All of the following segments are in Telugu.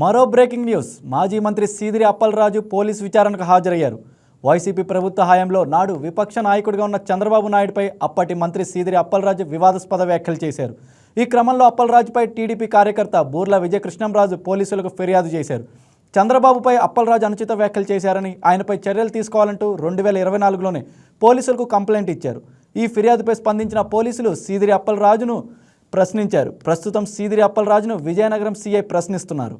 మరో బ్రేకింగ్ న్యూస్. మాజీ మంత్రి సీదిరి అప్పలరాజు పోలీస్ విచారణకు హాజరయ్యారు. వైసీపీ ప్రభుత్వ హయాంలో నాడు విపక్ష నాయకుడిగా ఉన్న చంద్రబాబు నాయుడుపై అప్పటి మంత్రి సీదిరి అప్పలరాజు వివాదాస్పద వ్యాఖ్యలు చేశారు. ఈ క్రమంలో అప్పలరాజుపై టీడీపీ కార్యకర్త బూర్ల విజయకృష్ణంరాజు పోలీసులకు ఫిర్యాదు చేశారు. చంద్రబాబుపై అప్పలరాజు అనుచిత వ్యాఖ్యలు చేశారని ఆయనపై చర్యలు తీసుకోవాలంటూ రెండు వేల ఇరవై నాలుగులోనే పోలీసులకు కంప్లైంట్ ఇచ్చారు. ఈ ఫిర్యాదుపై స్పందించిన పోలీసులు సీదిరి అప్పలరాజును ప్రశ్నించారు. ప్రస్తుతం సీదిరి అప్పలరాజును విజయనగరం సీఐ ప్రశ్నిస్తున్నారు.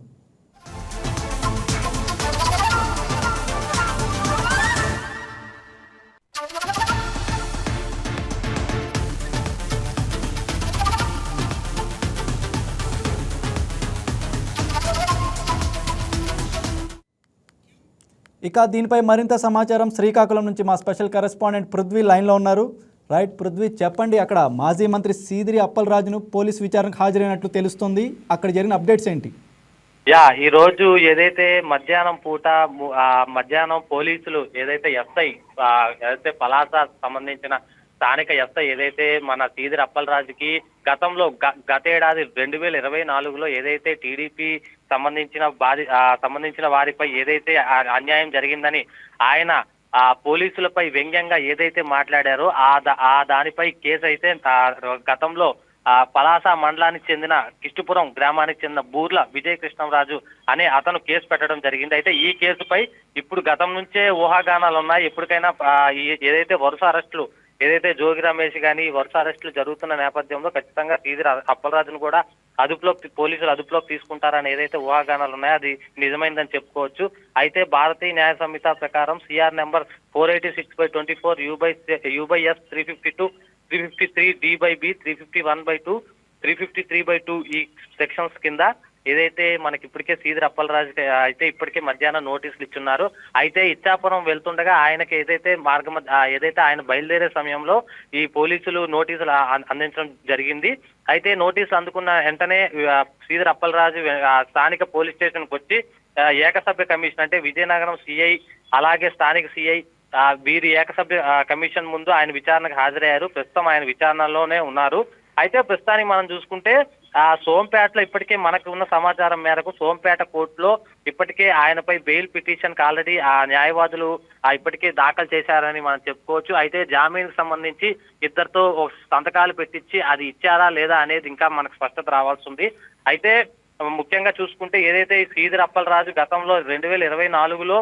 ఇక దీనిపై మరింత సమాచారం శ్రీకాకుళం నుంచి మా స్పెషల్ కరెస్పాండెంట్ పృథ్వీ లైన్లో ఉన్నారు. రైట్ పృథ్వీ చెప్పండి అక్కడ మాజీ మంత్రి సీదిరి అప్పలరాజును పోలీస్ విచారణకు హాజరైనట్లు తెలుస్తుంది. అక్కడ జరిగిన అప్డేట్స్ ఏంటి? యా ఈ రోజు ఏదైతే మధ్యాహ్నం పూట మధ్యాహ్నం పోలీసులు ఏదైతే ఎస్ఐ ఏదైతే పలాస సంబంధించిన స్థానిక ఎస్ఐ ఏదైతే మన సీదిరి అప్పలరాజుకి గతంలో గ- గతేడాది రెండు వేల ఇరవై నాలుగులో ఏదైతే టీడీపీ సంబంధించిన బాధి సంబంధించిన వారిపై ఏదైతే అన్యాయం జరిగిందని ఆయన ఆ పోలీసులపై వ్యంగ్యంగా ఏదైతే మాట్లాడారో ఆ దా- ఆ దానిపై కేసు అయితే గతంలో ఆ పలాస మండలానికి చెందిన కిష్టిపురం గ్రామానికి చెందిన బూర్ల విజయకృష్ణరాజు అనే అతను కేసు పెట్టడం జరిగింది. అయితే ఈ కేసుపై ఇప్పుడు గతం నుంచే ఊహాగానాలు ఉన్నాయి ఎప్పటికైనా ఏదైతే వరుస అరెస్టులు ఏదైతే జోగి రమేష్ కానీ వరుస అరెస్టులు జరుగుతున్న నేపథ్యంలో ఖచ్చితంగా శ్రీధర్ అప్పలరాజును కూడా అదుపులోకి పోలీసులు అదుపులోకి తీసుకుంటారని ఏదైతే ఊహాగానాలు ఉన్నాయో అది నిజమైందని చెప్పుకోవచ్చు. అయితే భారతీయ న్యాయ సంహిత ప్రకారం CR number four eighty six by twenty four U by U by S three fifty two three fifty three D by B three fifty one by two three fifty three by two ఈ సెక్షన్స్ కింద ఏదైతే మనకి ఇప్పటికే సీదిరి అప్పలరాజు అయితే ఇప్పటికే మధ్యాహ్నం నోటీసులు ఇచ్చున్నారు అయితే ఇచ్చాపురం వెళ్తుండగా ఆయనకి ఏదైతే మార్గం మధ్య- ఏదైతే ఆయన బయలుదేరే సమయంలో ఈ పోలీసులు నోటీసులు అందించడం జరిగింది. అయితే నోటీసులు అందుకున్న వెంటనే ఆ, అప్పలరాజు స్థానిక పోలీస్ స్టేషన్కి వచ్చి ఏకసభ్య కమిషన్ అంటే విజయనగరం సిఐ అలాగే స్థానిక సిఐ వీరి ఏకసభ్య కమిషన్ ముందు ఆయన విచారణకు హాజరయ్యారు. ప్రస్తుతం ఆయన విచారణలోనే ఉన్నారు. అయితే ప్రస్తుతానికి మనం చూసుకుంటే ఆ సోంపేటలో ఇప్పటికే మనకు ఉన్న సమాచారం మేరకు సోంపేట కోర్టులో ఇప్పటికే ఆయనపై బెయిల్ పిటిషన్ ఆల్రెడీ ఆ న్యాయవాదులు ఆ ఇప్పటికే దాఖలు చేశారని మనం చెప్పుకోవచ్చు. అయితే జామీన్కి సంబంధించి ఇద్దరితో సంతకాలు పెట్టించి అది ఇచ్చారా లేదా అనేది ఇంకా మనకు స్పష్టత రావాల్సి ఉంది. అయితే ముఖ్యంగా చూసుకుంటే ఏదైతే ఈ శ్రీధర్ అప్పలరాజు గతంలో రెండు వేల ఇరవై నాలుగులో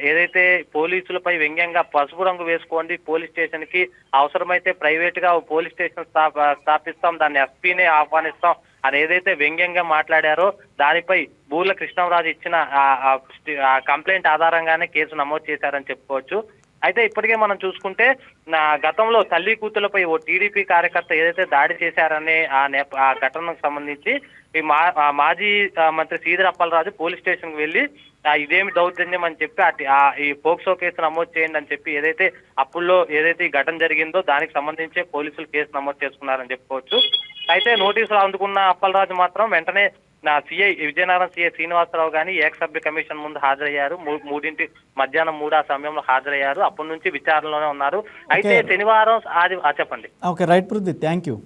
ఏదైతే పోలీసులపై వ్యంగ్యంగా పసుపు రంగు వేసుకోండి పోలీస్ స్టేషన్కి అవసరమైతే ప్రైవేట్గా ఓ పోలీస్ స్టేషన్ స్థాప- స్థాపిస్తాం దాన్ని ఎస్పీనే ఆహ్వానిస్తాం అది ఏదైతే వ్యంగ్యంగా మాట్లాడారో దానిపై బూర్ల కృష్ణంరాజు ఇచ్చిన ఆ- స్టి- కంప్లైంట్ ఆధారంగానే కేసు నమోదు చేశారని చెప్పుకోవచ్చు. అయితే ఇప్పటికే మనం చూసుకుంటే నా గతంలో తల్లి కూతులపై ఓ టీడీపీ కార్యకర్త ఏదైతే దాడి చేశారనే ఆ నేప ఆ ఘటనకు సంబంధించి ఈ మా మాజీ మంత్రి శ్రీధర్ అప్పలరాజు పోలీస్ స్టేషన్కి వెళ్ళి ఇదేమి దౌర్జన్యం అని చెప్పి అటు- ఆ ఈ పోక్సో కేసు నమోదు చేయండి అని చెప్పి ఏదైతే అప్పుల్లో ఏదైతే ఈ ఘటన జరిగిందో దానికి సంబంధించి పోలీసులు కేసు నమోదు చేసుకున్నారని చెప్పుకోవచ్చు. అయితే నోటీసులు అందుకున్న అప్పలరాజు మాత్రం వెంటనే నా సిఐ విజయనగరం సిఐ శ్రీనివాసరావు గాని ఏకసభ్య కమిషన్ ముందు హాజరయ్యారు. మూడింటి మధ్యాహ్నం మూడు ఆ సమయంలో హాజరయ్యారు. అప్పటి నుంచి విచారణలోనే ఉన్నారు. అయితే. శనివారం ఆది చెప్పండి. Okay right Prithvi thank you.